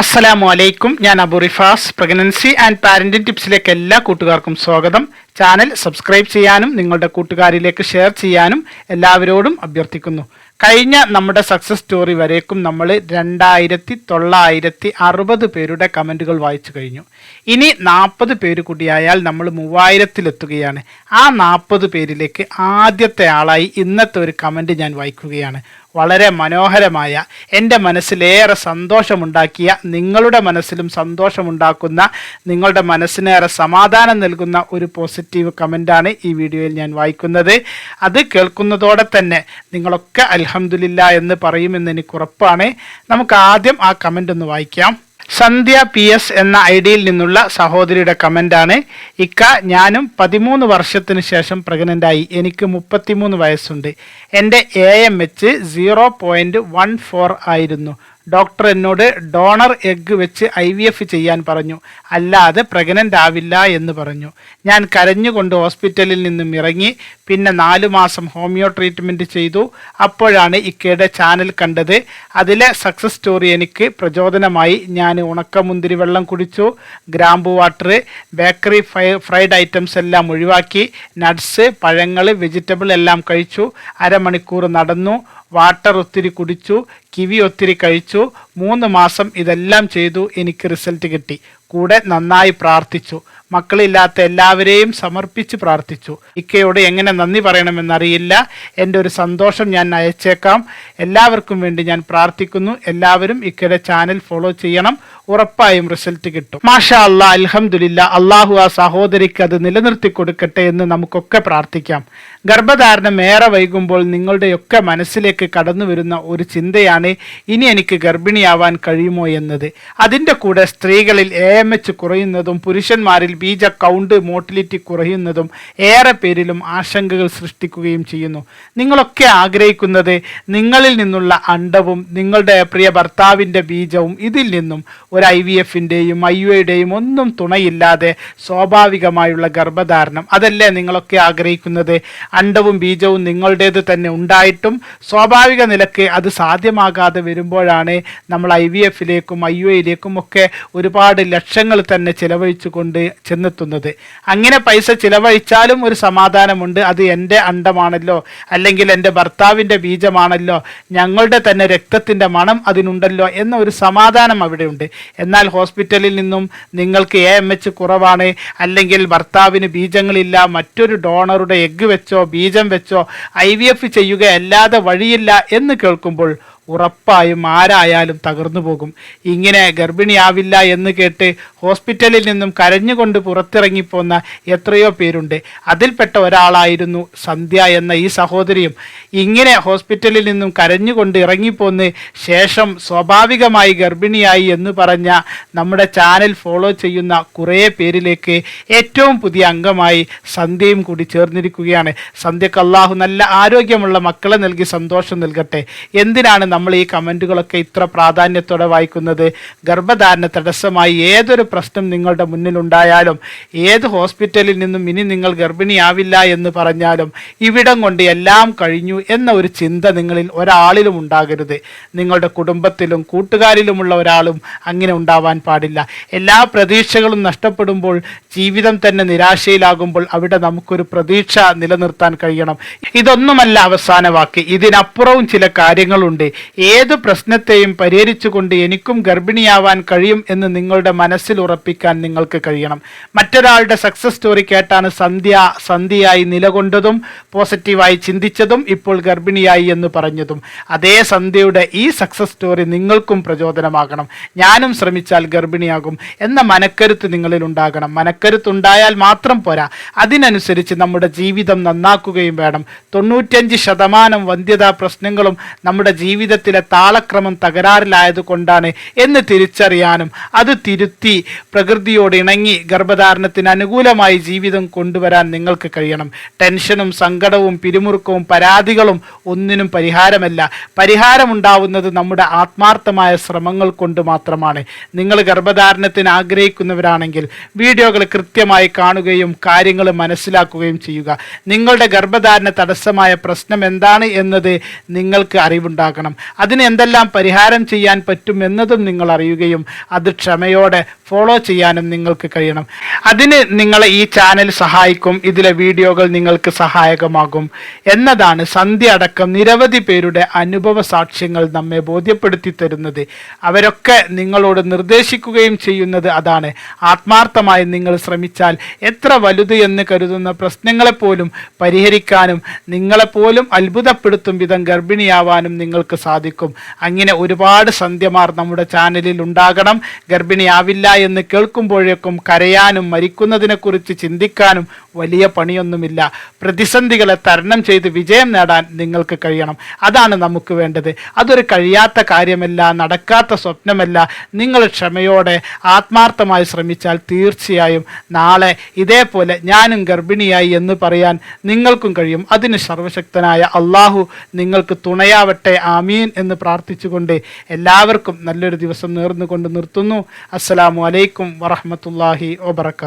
അസ്സലാമു അലൈക്കും ഞാൻ Abu Rifas. Pregnancy and parenting ടിപ്സിലേക്ക് എല്ലാ കൂട്ടുകാർക്കും സ്വാഗതം. ചാനൽ സബ്സ്ക്രൈബ് ചെയ്യാനും നിങ്ങളുടെ കൂട്ടുകാരിലേക്ക് ഷെയർ ചെയ്യാനും എല്ലാവരോടും അഭ്യർത്ഥിക്കുന്നു. കഴിഞ്ഞ നമ്മുടെ സക്സസ് സ്റ്റോറി വരേക്കും നമ്മൾ രണ്ടായിരത്തി തൊള്ളായിരത്തി അറുപത് പേരുടെ കമന്റുകൾ വായിച്ചു കഴിഞ്ഞു. ഇനി നാൽപ്പത് പേര് കൂടിയായാൽ നമ്മൾ മൂവായിരത്തിലെത്തുകയാണ്. ആ നാൽപ്പത് പേരിലേക്ക് ആദ്യത്തെ ആളായി ഇന്നത്തെ ഒരു കമന്റ് ഞാൻ വായിക്കുകയാണ്. വളരെ മനോഹരമായ എന്റെ മനസ്സിലേറെ സന്തോഷമുണ്ടാക്കിയ നിങ്ങളുടെ മനസ്സിലും സന്തോഷമുണ്ടാക്കുന്ന നിങ്ങളുടെ മനസ്സിനേറെ സമാധാനം നൽകുന്ന ഒരു പോസിറ്റീവ് കമന്റാണ് ഈ വീഡിയോയിൽ ഞാൻ വായിക്കുന്നത്. അത് കേൾക്കുന്നതോടെ തന്നെ നിങ്ങളൊക്കെ അലഹമുല്ല എന്ന് പറയുമെന്ന് എനിക്ക് ഉറപ്പാണ്. നമുക്ക് ആദ്യം ആ കമന്റ് ഒന്ന് വായിക്കാം. സന്ധ്യ പി എസ് എന്ന ഐ ഡിയിൽ നിന്നുള്ള സഹോദരിയുടെ കമന്റാണ് ഇക്ക ഞാനും പതിമൂന്ന് വർഷത്തിന് ശേഷം പ്രഗ്നന്റായി എനിക്ക് മുപ്പത്തിമൂന്ന് വയസ്സുണ്ട്. എന്റെ A M H zero point one four ആയിരുന്നു. ഡോക്ടർ എന്നോട് ഡോണർ എഗ്ഗ് വെച്ച് ഐ വി എഫ് ചെയ്യാൻ പറഞ്ഞു. അല്ലാതെ പ്രഗ്നന്റ് ആവില്ല എന്ന് പറഞ്ഞു. ഞാൻ കരഞ്ഞുകൊണ്ട് ഹോസ്പിറ്റലിൽ നിന്നും ഇറങ്ങി പിന്നെ നാലു മാസം ഹോമിയോ ട്രീറ്റ്മെന്റ് ചെയ്തു. അപ്പോഴാണ് ഇക്കയുടെ ചാനൽ കണ്ടത്. അതിലെ സക്സസ് സ്റ്റോറി എനിക്ക് പ്രചോദനമായി. ഞാൻ ഉണക്കമുന്തിരി വെള്ളം കുടിച്ചു. ഗ്രാമ്പു വാട്ടർ ബേക്കറി ഫ്രൈഡ് ഐറ്റംസ് എല്ലാം ഒഴിവാക്കി. നട്ട്സ് പഴങ്ങൾ വെജിറ്റബിൾ എല്ലാം കഴിച്ചു. അരമണിക്കൂർ നടന്നു. വാട്ടർ ഒത്തിരി കുടിച്ചു കിവി ഒത്തിരി കഴിച്ചു മൂന്ന് മാസം ഇതെല്ലാം ചെയ്തു എനിക്ക് റിസൾട്ട് കിട്ടി. കൂടെ നന്നായി പ്രാർത്ഥിച്ചു. മക്കളില്ലാത്ത എല്ലാവരെയും സമർപ്പിച്ച് പ്രാർത്ഥിച്ചു. ഇക്കയോട് എങ്ങനെ നന്ദി പറയണമെന്നറിയില്ല. എന്റെ ഒരു സന്തോഷം ഞാൻ അയച്ചേക്കാം. എല്ലാവർക്കും വേണ്ടി ഞാൻ പ്രാർത്ഥിക്കുന്നു. എല്ലാവരും ഇക്കയുടെ ചാനൽ ഫോളോ ചെയ്യണം. ഉറപ്പായും റിസൾട്ട് കിട്ടും. മാഷ അല്ല അലഹമുല്ല അള്ളാഹു ആ സഹോദരിക്ക് അത് നിലനിർത്തി കൊടുക്കട്ടെ എന്ന് നമുക്കൊക്കെ പ്രാർത്ഥിക്കാം. ഗർഭധാരണം ഏറെ വൈകുമ്പോൾ നിങ്ങളുടെയൊക്കെ മനസ്സിലേക്ക് കടന്നു വരുന്ന ഒരു ചിന്തയാണ് ഇനി എനിക്ക് ഗർഭിണിയാവാൻ കഴിയുമോ എന്നത്. അതിന്റെ കൂടെ സ്ത്രീകളിൽ എ എം എച്ച് കുറയുന്നതും പുരുഷന്മാരിൽ ബീജ കൗണ്ട് മോട്ടിലിറ്റി കുറയുന്നതും ഏറെ പേരിലും ആശങ്കകൾ സൃഷ്ടിക്കുകയും ചെയ്യുന്നു. നിങ്ങളൊക്കെ ആഗ്രഹിക്കുന്നത് നിങ്ങളിൽ നിന്നുള്ള അണ്ടവും നിങ്ങളുടെ പ്രിയ ഭർത്താവിന്റെ ബീജവും ഇതിൽ നിന്നും ഒരു ഐ വി എഫിന്റെയും ഐ യു ഐയുടെയും ഒന്നും തുണയില്ലാതെ സ്വാഭാവികമായുള്ള ഗർഭധാരണം. അതല്ലേ നിങ്ങളൊക്കെ ആഗ്രഹിക്കുന്നത്? അണ്ടവും ബീജവും നിങ്ങളുടേത് തന്നെ ഉണ്ടായിട്ടും സ്വാഭാവിക നിലയ്ക്ക് അത് സാധ്യമാകാതെ വരുമ്പോഴാണ് നമ്മൾ ഐ വി എഫിലേക്കും ഐ യു ഒക്കെ ഒരുപാട് ലക്ഷങ്ങൾ തന്നെ ചിലവഴിച്ചുകൊണ്ട് ചെന്നെത്തുന്നത്. അങ്ങനെ പൈസ ചിലവഴിച്ചാലും ഒരു സമാധാനമുണ്ട്. അത് എന്റെ അണ്ടമാണല്ലോ അല്ലെങ്കിൽ എന്റെ ഭർത്താവിന്റെ ബീജമാണല്ലോ. ഞങ്ങളുടെ തന്നെ രക്തത്തിന്റെ മണം അതിനുണ്ടല്ലോ എന്ന ഒരു സമാധാനം അവിടെയുണ്ട്. എന്നാൽ ഹോസ്പിറ്റലിൽ നിന്നും നിങ്ങൾക്ക് എ എം എച്ച് കുറവാണ്. അല്ലെങ്കിൽ ഭർത്താവിന് ബീജങ്ങളില്ല. മറ്റൊരു ഡോണറുടെ എഗ്ഗ് വെച്ചോ ബീജം വെച്ചോ ഐ വി എഫ് ചെയ്യുകയല്ലാതെ വഴിയില്ല എന്ന് കേൾക്കുമ്പോൾ ഉറപ്പായും ആരായാലും തകർന്നു പോകും. ഇങ്ങനെ ഗർഭിണിയാവില്ല എന്ന് കേട്ട് ഹോസ്പിറ്റലിൽ നിന്നും കരഞ്ഞുകൊണ്ട് പുറത്തിറങ്ങിപ്പോന്ന എത്രയോ പേരുണ്ട്. അതിൽപ്പെട്ട ഒരാളായിരുന്നു സന്ധ്യ എന്ന ഈ സഹോദരിയും. ഇങ്ങനെ ഹോസ്പിറ്റലിൽ നിന്നും കരഞ്ഞുകൊണ്ട് ഇറങ്ങിപ്പോന്ന് ശേഷം സ്വാഭാവികമായി ഗർഭിണിയായി എന്ന് പറഞ്ഞ നമ്മുടെ ചാനൽ ഫോളോ ചെയ്യുന്ന കുറേ പേരിലേക്ക് ഏറ്റവും പുതിയ അംഗമായി സന്ധ്യയും കൂടി ചേർന്നിരിക്കുകയാണ്. സന്ധ്യക്ക് അള്ളാഹു നല്ല ആരോഗ്യമുള്ള മക്കളെ നൽകി സന്തോഷം നൽകട്ടെ. എന്തിനാണ് നമ്മൾ ഈ കമന്റുകളൊക്കെ ഇത്ര പ്രാധാന്യത്തോടെ വായിക്കുന്നത് ഗർഭധാരണ തടസ്സമായി ഏതൊരു പ്രശ്നം നിങ്ങളുടെ മുന്നിലുണ്ടായാലും ഏത് ഹോസ്പിറ്റലിൽ നിന്നും ഇനി നിങ്ങൾ ഗർഭിണിയാവില്ല എന്ന് പറഞ്ഞാലും ഇവിടം കൊണ്ട് എല്ലാം കഴിഞ്ഞു എന്ന ഒരു ചിന്ത നിങ്ങളിൽ ഒരാളിലും ഉണ്ടാകരുത്. നിങ്ങളുടെ കുടുംബത്തിലും കൂട്ടുകാരിലുമുള്ള ഒരാളും അങ്ങനെ ഉണ്ടാവാൻ പാടില്ല. എല്ലാ പ്രതീക്ഷകളും നഷ്ടപ്പെടുമ്പോൾ ജീവിതം തന്നെ നിരാശയിലാകുമ്പോൾ അവിടെ നമുക്കൊരു പ്രതീക്ഷ നിലനിർത്താൻ കഴിയണം. ഇതൊന്നുമല്ല അവസാന വാക്ക്. ഇതിനപ്പുറവും ചില കാര്യങ്ങളുണ്ട്. ഏത് പ്രശ്നത്തെയും പരിഹരിച്ചുകൊണ്ട് എനിക്കും ഗർഭിണിയാവാൻ കഴിയും എന്ന് നിങ്ങളുടെ മനസ്സിൽ ഉറപ്പിക്കാൻ നിങ്ങൾക്ക് കഴിയണം. മറ്റൊരാളുടെ സക്സസ് സ്റ്റോറി കേട്ടാണ് സന്ധ്യ സന്ധ്യയായി നിലകൊണ്ടതും പോസിറ്റീവായി ചിന്തിച്ചതും ഇപ്പോൾ ഗർഭിണിയായി എന്ന് പറഞ്ഞതും. അതേ സന്ധ്യയുടെ ഈ സക്സസ് സ്റ്റോറി നിങ്ങൾക്കും പ്രചോദനമാകണം. ഞാനും ശ്രമിച്ചാൽ ഗർഭിണിയാകും എന്ന മനക്കരുത്ത് നിങ്ങളിൽ ഉണ്ടാകണം. മനക്കരുത്ത് ഉണ്ടായാൽ മാത്രം പോരാ. അതിനനുസരിച്ച് നമ്മുടെ ജീവിതം നന്നാക്കുകയും വേണം. തൊണ്ണൂറ്റഞ്ച് ശതമാനം വന്ധ്യതാ പ്രശ്നങ്ങളും നമ്മുടെ ജീവിതത്തിലെ താളക്രമം തകരാറിലായത് കൊണ്ടാണ് എന്ന് തിരിച്ചറിയാനും അത് തിരുത്തി പ്രകൃതിയോട് ഇണങ്ങി ഗർഭധാരണത്തിന് അനുകൂലമായി ജീവിതം കൊണ്ടുവരാൻ നിങ്ങൾക്ക് കഴിയണം. ടെൻഷനും സങ്കടവും പിരിമുറുക്കവും പരാതികളും ഒന്നിനും പരിഹാരമല്ല. പരിഹാരമുണ്ടാവുന്നത് നമ്മുടെ ആത്മാർത്ഥമായ ശ്രമങ്ങൾ കൊണ്ട് മാത്രമാണ്. നിങ്ങൾ ഗർഭധാരണത്തിന് ആഗ്രഹിക്കുന്നവരാണെങ്കിൽ വീഡിയോകൾ കൃത്യമായി കാണുകയും കാര്യങ്ങൾ മനസ്സിലാക്കുകയും ചെയ്യുക. നിങ്ങളുടെ ഗർഭധാരണ തടസ്സമായ പ്രശ്നം എന്താണ് എന്നത് നിങ്ങൾക്ക് അറിവുണ്ടാകണം. അതിന് എന്തെല്ലാം പരിഹാരം ചെയ്യാൻ പറ്റും എന്നതും നിങ്ങൾ അറിയുകയും അത് ക്ഷമയോടെ ഫോളോ ചെയ്യാനും നിങ്ങൾക്ക് കഴിയണം. അതിന് നിങ്ങളെ ഈ ചാനൽ സഹായിക്കും. ഇതിലെ വീഡിയോകൾ നിങ്ങൾക്ക് സഹായകമാകും. എന്നതാണ് സന്ധ്യ അടക്കം നിരവധി പേരുടെ അനുഭവ സാക്ഷ്യങ്ങൾ നമ്മെ ബോധ്യപ്പെടുത്തി തരുന്നത്. അവരൊക്കെ നിങ്ങളോട് നിർദ്ദേശിക്കുകയും ചെയ്യുന്നത് അതാണ്. ആത്മാർത്ഥമായി നിങ്ങൾ ശ്രമിച്ചാൽ എത്ര വലുത് എന്ന് കരുതുന്ന പ്രശ്നങ്ങളെപ്പോലും പരിഹരിക്കാനും നിങ്ങളെപ്പോലും അത്ഭുതപ്പെടുത്തും വിധം ഗർഭിണിയാവാനും നിങ്ങൾക്ക് സാധിക്കും. അങ്ങനെ ഒരുപാട് സന്ധ്യമാർ നമ്മുടെ ചാനലിൽ ഉണ്ടാകണം. ഗർഭിണിയാവില്ല എന്ന് കേൾക്കുമ്പോഴേക്കും കരയാനും മരിക്കുന്നതിനെക്കുറിച്ച് ചിന്തിക്കാനും വലിയ പണിയൊന്നുമില്ല. പ്രതിസന്ധികളെ തരണം ചെയ്ത് വിജയം നേടാൻ നിങ്ങൾക്ക് കഴിയണം. അതാണ് നമുക്ക് വേണ്ടത്. അതൊരു കഴിയാത്ത കാര്യമല്ല നടക്കാത്ത സ്വപ്നമല്ല. നിങ്ങൾ ക്ഷമയോടെ ആത്മാർത്ഥമായി ശ്രമിച്ചാൽ തീർച്ചയായും നാളെ ഇതേപോലെ ഞാനും ഗർഭിണിയായി എന്ന് പറയാൻ നിങ്ങൾക്കും കഴിയും. അതിന് സർവശക്തനായ അള്ളാഹു നിങ്ങൾക്ക് തുണയാവട്ടെ. ആമീൻ എന്ന് പ്രാർത്ഥിച്ചുകൊണ്ട് എല്ലാവർക്കും നല്ലൊരു ദിവസം നേർന്നുകൊണ്ട് നിർത്തുന്നു. അസ്സലാമു അലൈക്കും വറഹമത്തല്ലാഹി വബർക്കാത്തു